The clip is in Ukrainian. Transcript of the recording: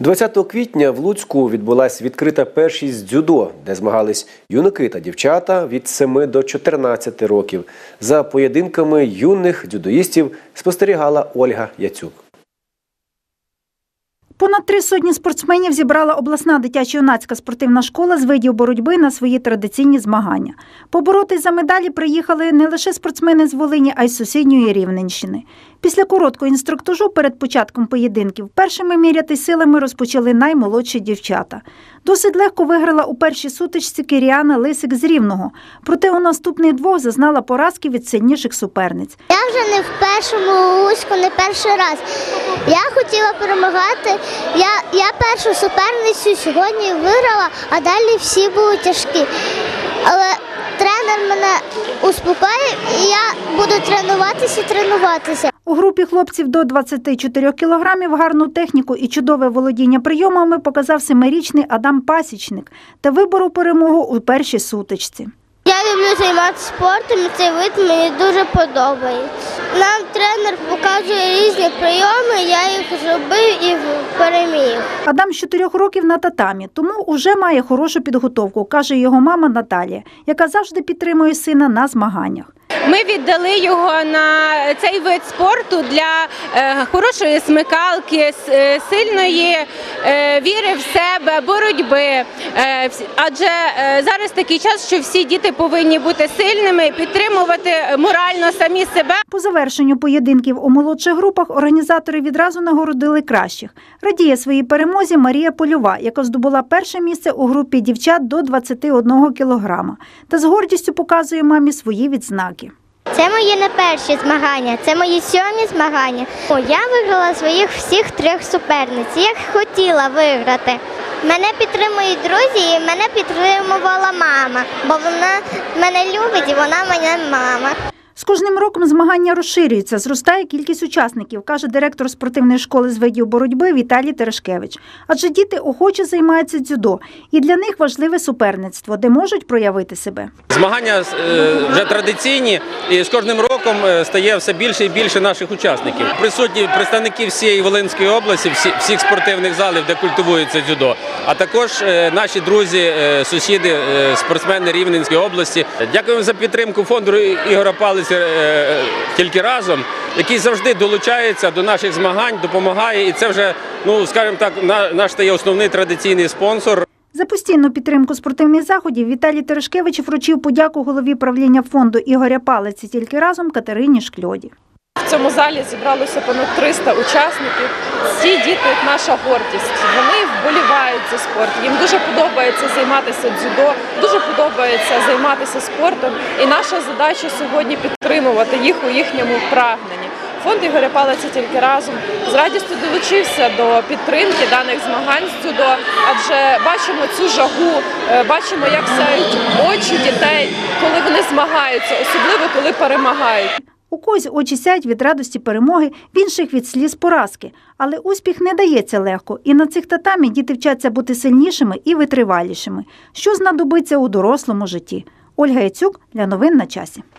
20 квітня в Луцьку відбулася відкрита першість дзюдо, де змагались юнаки та дівчата від 7 до 14 років. За поєдинками юних дзюдоїстів спостерігала Ольга Яцюк. Понад три сотні спортсменів зібрала обласна дитячо-юнацька спортивна школа з видів боротьби на свої традиційні змагання. Поборотись за медалі приїхали не лише спортсмени з Волині, а й з сусідньої Рівненщини. Після короткого інструктажу перед початком поєдинків першими міряти силами розпочали наймолодші дівчата. Досить легко виграла у першій сутичці Киріана Лисик з Рівного. Проте у наступних двох зазнала поразки від сильніших суперниць. Я вже не в першому Луцьку, не перший раз. Я хотіла перемагати. Я, я першу суперницю сьогодні виграла, а далі всі були тяжкі. Але тренер мене успокоїв, і я буду тренуватися і тренуватися. У групі хлопців до 24 кілограмів гарну техніку і чудове володіння прийомами показав семирічний Адам Пасічник та виборов перемогу у першій сутичці. Я люблю займатися спортом, і цей вид мені дуже подобається. Нам тренер показує різні прийоми, я їх зробив і переміг. Адам з чотирьох років на татамі, тому уже має хорошу підготовку, каже його мама Наталія, яка завжди підтримує сина на змаганнях. Ми віддали його на цей вид спорту для е, хорошої смикалки, е, сильної е, віри в себе, боротьби. Адже зараз такий час, що всі діти повинні бути сильними, підтримувати морально самі себе. По завершенню поєдинків у молодших групах організатори відразу нагородили кращих. Радіє своїй перемозі Марія Польова, яка здобула перше місце у групі дівчат до 21 кілограма. Та з гордістю показує мамі свої відзнаки. Це мої не перші змагання, це мої сьомі змагання. Я виграла своїх всіх трьох суперниць. Я хотіла виграти. Мене підтримують друзі, і мене підтримувала мама, бо вона мене любить і вона мене мама. Кожним роком змагання розширюються, зростає кількість учасників, каже директор спортивної школи з видів боротьби Віталій Терешкевич. Адже діти охоче займаються дзюдо, і для них важливе суперництво, де можуть проявити себе. Змагання е, вже традиційні, і з кожним роком е, стає все більше і більше наших учасників. Присутні представники всієї Волинської області, всі- всіх спортивних залів, де культивується дзюдо, а також е, наші друзі, е, сусіди, е, спортсмени Рівненської області. Дякуємо за підтримку фонду Ігора Палиця тільки разом, який завжди долучається до наших змагань, допомагає, і це вже, ну скажімо так, на- наш стає основний традиційний спонсор. За постійну підтримку спортивних заходів Віталій Терешкевич вручив подяку голові правління фонду Ігоря Палиці тільки разом Катерині Шкльоді. Цьому залі зібралося понад 300 учасників. Ці діти наша гордість. Вони вболівають за спорт. Їм дуже подобається займатися дзюдо, дуже подобається займатися спортом. І наша задача сьогодні підтримувати їх у їхньому прагненні. Фонд Ігоря Палиця тільки разом з радістю долучився до підтримки даних змагань з дзюдо, адже бачимо цю жагу, е, бачимо, як сяють очі дітей, коли вони змагаються, особливо коли перемагають. У когось очі сяють від радості перемоги, в інших від сліз поразки. Але успіх не дається легко, і на цих татамі діти вчаться бути сильнішими і витривалішими, що знадобиться у дорослому житті. Ольга Яцюк для новин на часі.